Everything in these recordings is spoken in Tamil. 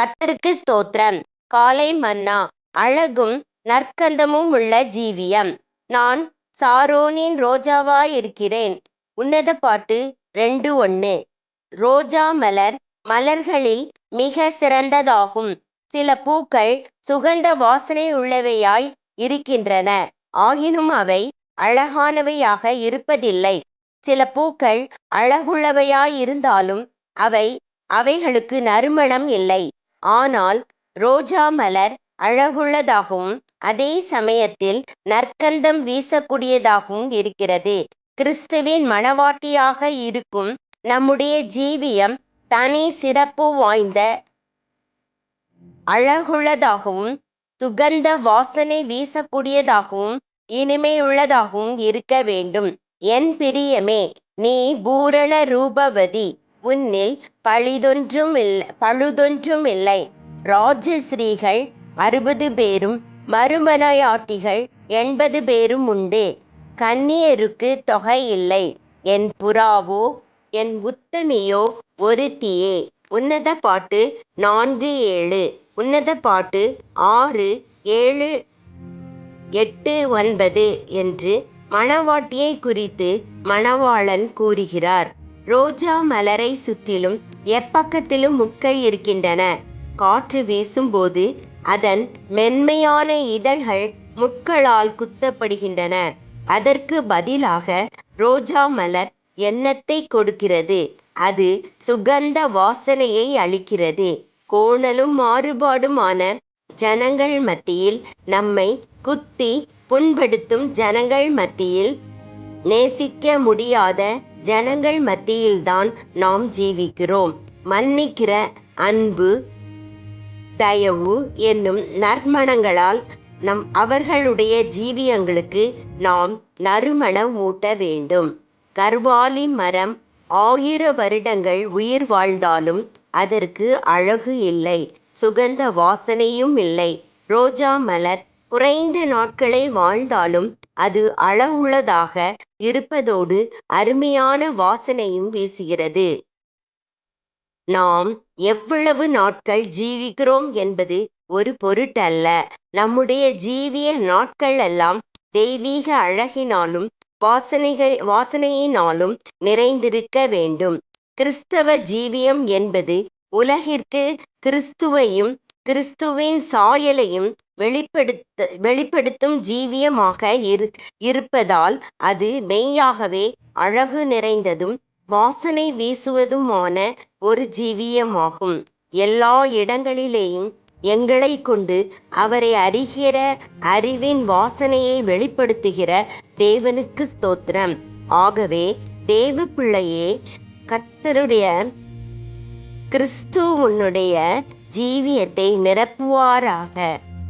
கத்தருக்கு ஸ்தோத்திரம். காலை மன்னா அழகும் நற்கந்தமும் உள்ள ஜீவியம். நான் சாரோனின் ரோஜாவாயிருக்கிறேன். உன்னத பாட்டு ரெண்டு ஒன்று ரோஜா மலர் மலர்களில் மிக சிறந்ததாகும். சில பூக்கள் சுகந்த வாசனை உள்ளவையாய் இருக்கின்றன. ஆயினும் அவை அழகானவையாக இருப்பதில்லை. சில பூக்கள் அழகுள்ளவையாயிருந்தாலும் அவை அவைகளுக்கு நறுமணம் இல்லை. ஆனால் ரோஜா மலர் அழகுள்ளதாகவும் அதே சமயத்தில் நற்கந்தம் வீசக்கூடியதாகவும் இருக்கிறது. கிறிஸ்துவின் மணவாட்டியாக இருக்கும் நம்முடைய ஜீவியம் தனி சிறப்பு வாய்ந்த அழகுள்ளதாகவும் சுகந்த வாசனை வீசக்கூடியதாகவும் இனிமையுள்ளதாகவும் இருக்க வேண்டும். என் பிரியமே நீ பூரண ரூபவதி. உன்னில் பழிதொன்றும் இல்லை பழுதொன்றும் இல்லை. ராஜஸ்ரீகள் அறுபது பேரும் மருமலையாட்டிகள் எண்பது பேரும் உண்டு. கன்னியருக்கு தொகை இல்லை. என் புறாவோ என் உத்தமியோ ஒருத்தியே. உன்னத பாட்டு நான்கு ஏழு உன்னத பாட்டு ஆறு ஏழு எட்டு ஒன்பது என்று மணவாட்டியை குறித்து மணவாளன் கூறுகிறார். ரோஜா மலரை சுற்றிலும் எப்பக்கத்திலும் முட்கள் இருக்கின்றன. காற்று வீசும்போது அதன் மென்மையான இதழ்கள் முட்களால் குத்தப்படுகின்றன. அதற்கு பதிலாக ரோஜா மலர் எண்ணத்தை கொடுக்கிறது. அது சுகந்த வாசனையை அளிக்கிறது. கோணலும் மாறுபாடுமான ஜனங்கள் மத்தியில் நம்மை குத்தி புண்படுத்தும் ஜனங்கள் மத்தியில் நேசிக்க முடியாத ஜனங்கள் மத்தியில்தான் நாம் ஜீவிக்கிறோம். மன்னிக்கிற அன்பு தயவு என்னும் நற்மணங்களால் நம் அவர்களுடைய ஜீவியங்களுக்கு நாம் நறுமணம் ஊட்ட வேண்டும். கர்வாலி மரம் ஆயிர வருடங்கள் உயிர் வாழ்ந்தாலும் அதற்கு அழகு இல்லை. சுகந்த வாசனையும் இல்லை. ரோஜா மலர் குறைந்த நாட்களை வாழ்ந்தாலும் அது அளவுள்ளதாக இருப்பதோடு அருமையான வாசனையும் வீசுகிறது. நாம் எவ்வளவு நாட்கள் ஜீவிக்கிறோம் என்பது ஒரு பொருட்டல்ல. நம்முடைய ஜீவிய நாட்கள் எல்லாம் தெய்வீக அழகினாலும் வாசனைகள் வாசனையினாலும் நிறைந்திருக்க வேண்டும். கிறிஸ்தவ ஜீவியம் என்பது உலகிற்கு கிறிஸ்துவையும் கிறிஸ்துவின் சாயலையும் வெளிப்படுத்த வெளிப்படுத்தும் ஜீவியமாக இரு இருப்பதால் அது மெய்யாகவே அழகு நிறைந்ததும் வாசனை வீசுவதுமான ஒரு ஜீவியமாகும். எல்லா இடங்களிலேயும் எங்களை கொண்டு அவரை அறிகிற அறிவின் வாசனையை வெளிப்படுத்துகிற தேவனுக்கு ஸ்தோத்திரம். ஆகவே தேவ பிள்ளையே கத்தருடைய கிறிஸ்து உன்னுடைய ஜீவியத்தை நிரப்புவாராக.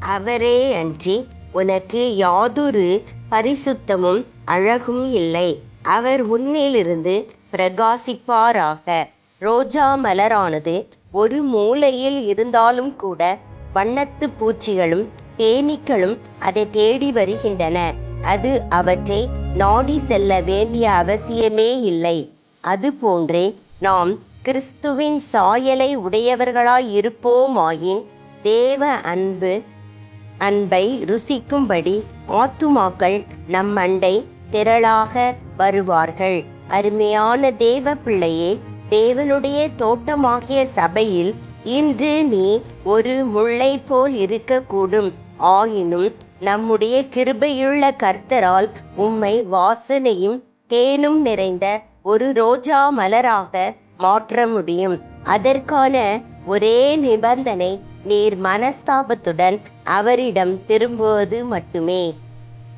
அவரே அன்றி உனக்கு யாதொரு பரிசுத்தமும் அழகும் இல்லை. அவர் உன்னிலிருந்து பிரகாசிப்பாராக. ரோஜா மலரானது ஒரு மூலையில் இருந்தாலும் கூட வண்ணத்து பூச்சிகளும் தேனீக்களும் அதை தேடி வருகின்றன. அது அவற்றை நாடி செல்ல வேண்டிய அவசியமே இல்லை. அதுபோன்றே நாம் கிறிஸ்துவின் சாயலை உடையவர்களாய் இருப்போமாயின் தேவ அன்பு அன்பை ருசிக்கும்படி ஆத்துமாக்கள் நம் அண்டை திரளாக வருவார்கள். அருமையான தேவ பிள்ளையே தேவனுடைய தோட்டமாகிய சபையில் இன்று நீ ஒரு முல்லை போல் இருக்கக்கூடும். ஆயினும் நம்முடைய கிருபையுள்ள கர்த்தரால் உம்மை வாசனையும் தேனும் நிறைந்த ஒரு ரோஜா மலராக மாற்ற முடியும். அதற்கான ஒரே நிபந்தனை நீர் மனஸ்தாபத்துடன் அவரிடம் திரும்புவது மட்டுமே.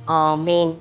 ஆமேன்.